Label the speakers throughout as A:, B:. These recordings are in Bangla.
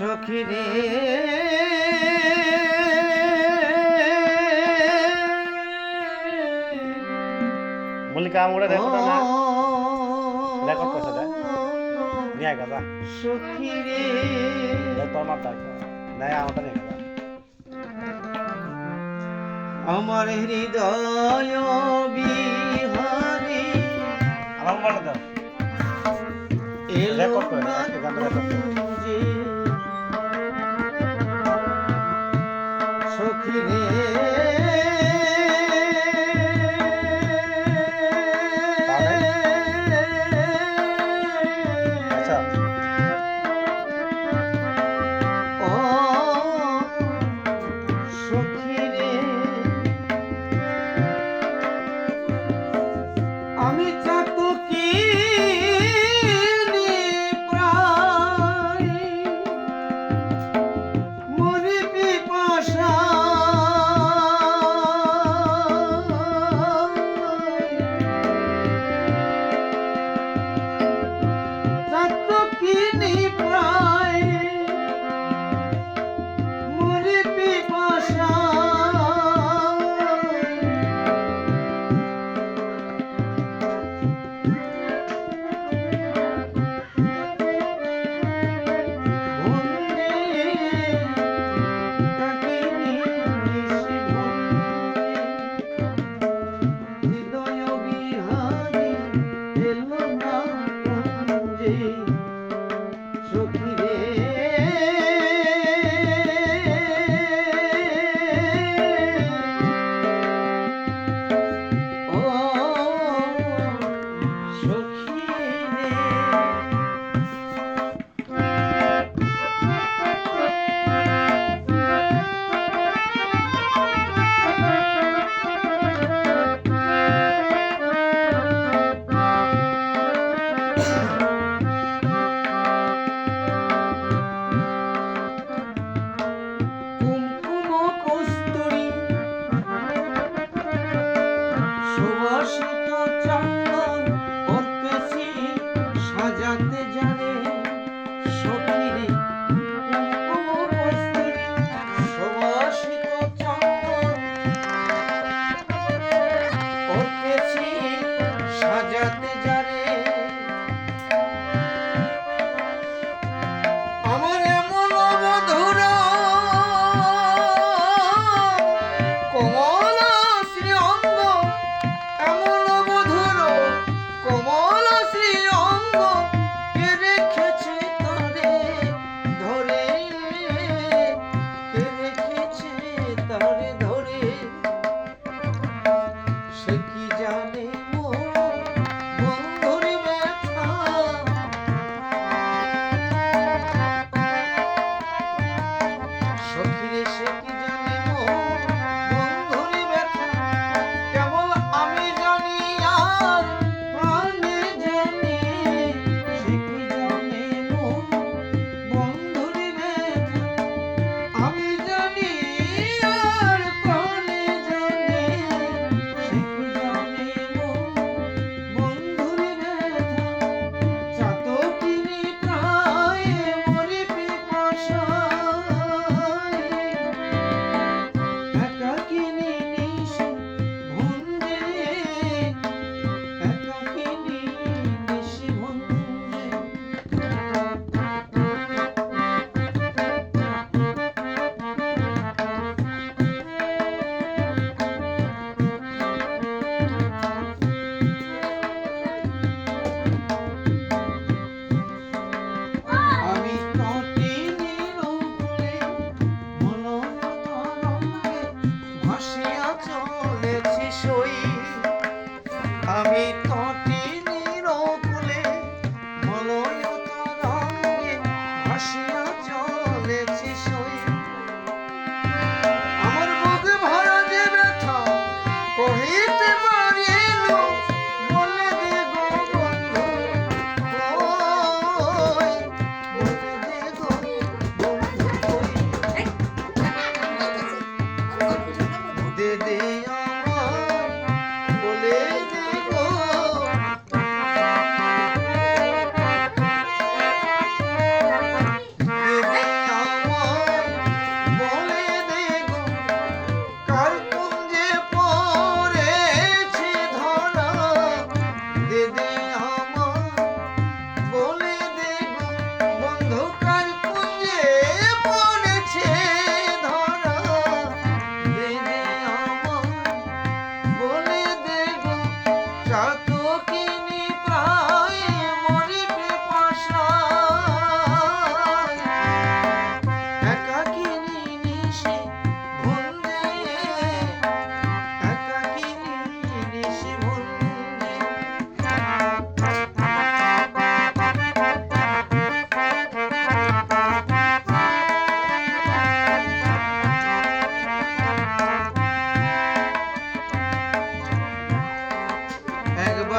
A: সখী রে
B: বলি কাম করে রেকর্ড না। রেকর্ড করছে রে নিয়ে গেল
A: সখী রে
B: তোর মাথা নাই আমারটা নিয়ে গেল
A: আমার হৃদয় বিহারী।
B: আমার মোবাইলটা দাও। রেকর্ড করে,
A: না
B: রেকর্ড করে।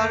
B: একবার